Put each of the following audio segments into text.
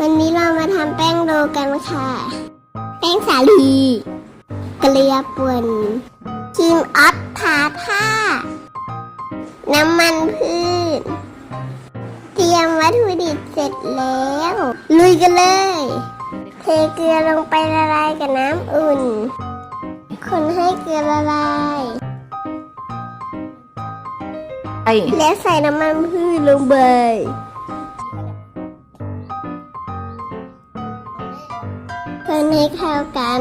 วันนี้เรามาทำแป้งโรลกันค่ะ แป้งสาลีเกลือป่นครีมออสทาท่า น้ำมันพืช เตรียมวัตถุดิบเสร็จแล้ว ลุยกันเลย เทเกลือลงไปละลายกับน้ำอุ่น คนให้เกลือละลายไอ้แล้วใส่น้ำมันพืชลงไป คนให้เข้ากัน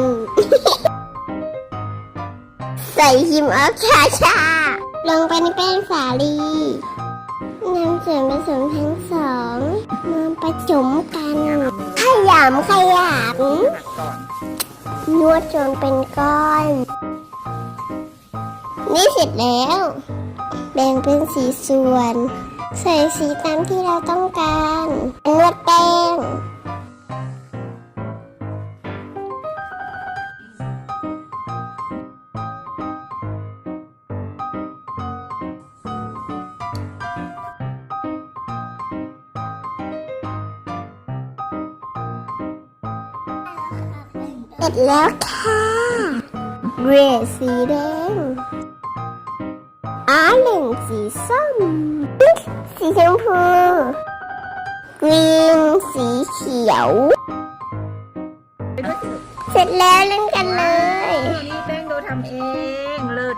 ใส่หิมออฟชาชาลงไปในแป้งสาลีนำส่วนผสมทั้งสองมาประจุมกันขยำขยำก่อนนวดจนเป็นก้อน นี่เสร็จแล้ว แบ่งเป็นสีส่วน ใส่สีตามที่เราต้องการนวดแป้ง ร็จแล้วค่ะเรดสีแดงอาเหล่งสีส้มสีชมพูกรีนสีเขียว เสร็จแล้วเล่นกันเลย นี่แป้งโดทำเองเลิศ